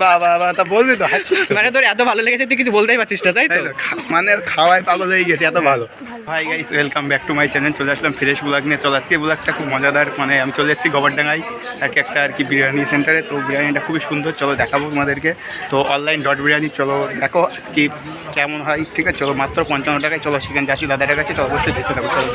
বা বা বা তা বলবি তো হাসছিস মানে তোর এত ভালো লেগেছে তুই কিছু বলতেই পারছিস না তাই তো? মানে খাওয়ায় পাগল হয়ে গেছে এত ভালো। Hi guys welcome back to my channel চলে আসলাম ফ্রেশ ব্লগ নিয়ে। চলে আজকে ব্লগটা খুব মজাদার মানে আমি চলে এসেছি গোবরডাঙ্গায় এক একটা আর কি বিরিয়ানি সেন্টারে তো বিরিয়ানিটা খুবই সুন্দর চলো দেখাবো তোমাদেরকে। তো অনলাইন ডট বিরিয়ানি চলো দেখো কি কেমন হয় ঠিক আছে? চলো মাত্র পঞ্চান্ন টাকায় চলো সেখানে যাচ্ছি দাদাটার কাছে চলো অবশ্যই দেখতে থাকো চলো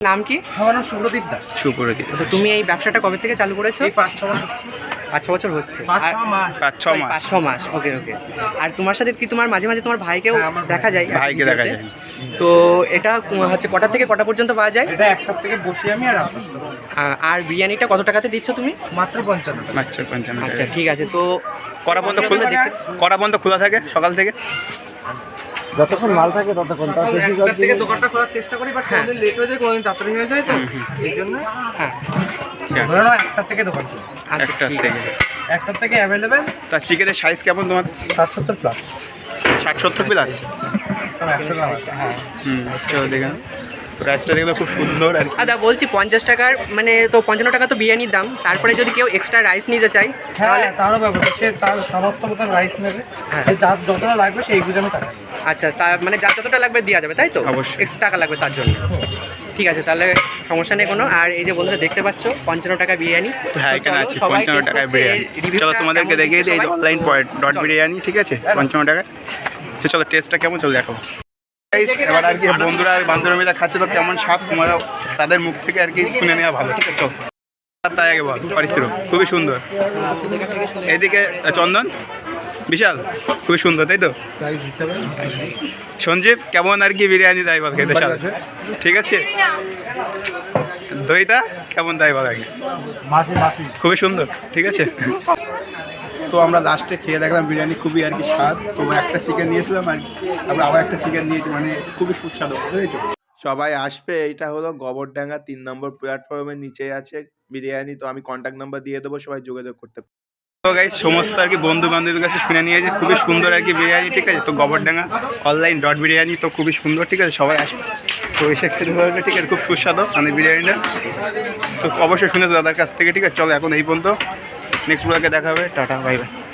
নাম কি? আমার নাম সুব্রদীপ দাস। সুপুরতি তো তুমি এই ব্যবসাটা কবে থেকে চালু করেছ? এই পাঁচ ছ মাস হচ্ছে। পাঁচ ছ বছর হচ্ছে। পাঁচ আর- ছ মাস। পাঁচ ছ মাস। পাঁচ ছ মাস ওকে ওকে আর তোমার সাথে কি তোমার মাঝে মাঝে তোমার ভাইকেও হ্যাঁ। দেখা যায়? ভাইকে দেখা যায়। তো এটা হচ্ছে কটা থেকে কটা পর্যন্ত পাওয়া যায়? এটা একটা থেকে বসি আমি আর আর বিরিয়ানিটা কত টাকাতে দিচ্ছ তুমি? মাত্র পঞ্চান্ন মাত্র আচ্ছা পঞ্চান্ন আচ্ছা ঠিক আছে তো কটা পর্যন্ত খোলা কটা পর্যন্ত খোলা থাকে সকাল থেকে? যতক্ষণ মাল থাকে ততক্ষণ। তার বেশি থেকে দোকানটা খোলার চেষ্টা করি বাট কোনোদিন লেট হয়ে যায় কোনোদিন তাড়াতাড়ি হয়ে যায় তো। এই জন্য হ্যাঁ। ধরে নাও একটার থেকে দোকান খুলি। আচ্ছা একটা ঠিক থেকে। আছে। একটার থেকে অ্যাভেলেবেল তার চিকেনের সাইজ কেমন তোমার? ষাট সত্তর প্লাস ষাট সত্তর প্লাস একশো গ্রাম হ্যাঁ। হুম দেখে নাও। প্রাইসটা দেখলে খুব সুন্দর আর কি। দাদা বলছি পঞ্চাশ টাকার মানে তো পঞ্চান্ন টাকা তো বিরিয়ানির দাম তারপরে যদি কেউ এক্সট্রা রাইস নিতে চাই তাহলে তারও ব্যাপার সে তার সমর্থ মতন রাইস নেবে। হ্যাঁ। যার যতটা লাগবে সেই বুঝে আমি টাকা আচ্ছা তার মানে যার যতটা লাগবে দেওয়া যাবে তাই তো? অবশ্যই। এক্সট্রা টাকা লাগবে তার জন্য। ঠিক আছে তাহলে সমস্যা নেই কোনো। আর এই যে বন্ধুরা দেখতে পাচ্ছ পঞ্চান্ন টাকা বিরিয়ানি। হ্যাঁ তো এখানে আছে পঞ্চান্ন টাকায় বিরিয়ানি। চলো তোমাদেরকে দেখিয়ে দিই? অনলাইন পয়েন্ট ডট বিরিয়ানি ঠিক আছে? পঞ্চান্ন টাকায়। তো চলো টেস্টটা কেমন চলে দেখো এবার আর কি বন্ধুরা আর বান্ধবীরা মিলে খাচ্ছে তো কেমন স্বাদ? তোমরা তাদের মুখ থেকে আর কি শুনে নেওয়া ভালো ঠিক আছে? তাই আগে বল পরিত্র খুবই সুন্দর। এদিকে চন্দন? বিশাল। খুবই সুন্দর তাই তো? সঞ্জীব কেমন আর কি বিরিয়ানি তাই বল খেতে ঠিক আছে? দইটা কেমন তাই বল আগে? খুবই সুন্দর ঠিক আছে? তো আমরা লাস্টে খেয়ে দেখলাম বিরিয়ানি খুবই আর কি স্বাদ। তো একটা চিকেন নিয়েছিলাম আর আমরা আবার একটা চিকেন নিয়েছি মানে খুবই সুস্বাদু বুঝেছ? সবাই আসবে এইটা হলো গোবরডাঙ্গা তিন নম্বর প্ল্যাটফর্মের নিচে আছে বিরিয়ানি তো আমি কন্ট্যাক্ট নাম্বার দিয়ে দেবো সবাই যোগাযোগ করতে। তো গাইজ সমস্ত আর কি বন্ধু বান্ধবের কাছে শুনে নিয়েছি খুবই সুন্দর আর কি বিরিয়ানি ঠিক আছে? তো গোবরডাঙ্গা অনলাইন ডট বিরিয়ানি তো খুবই সুন্দর ঠিক আছে? সবাই আসবে। তো এসে খেতে পারবে ঠিক আছে? খুব সুস্বাদু মানে বিরিয়ানিটা। তো অবশ্যই শুনেছো দাদার কাছ থেকে ঠিক আছে? চলো এখন এই পর্যন্ত। নেক্সট ব্লগে দেখা হবে টাটা বাই বাই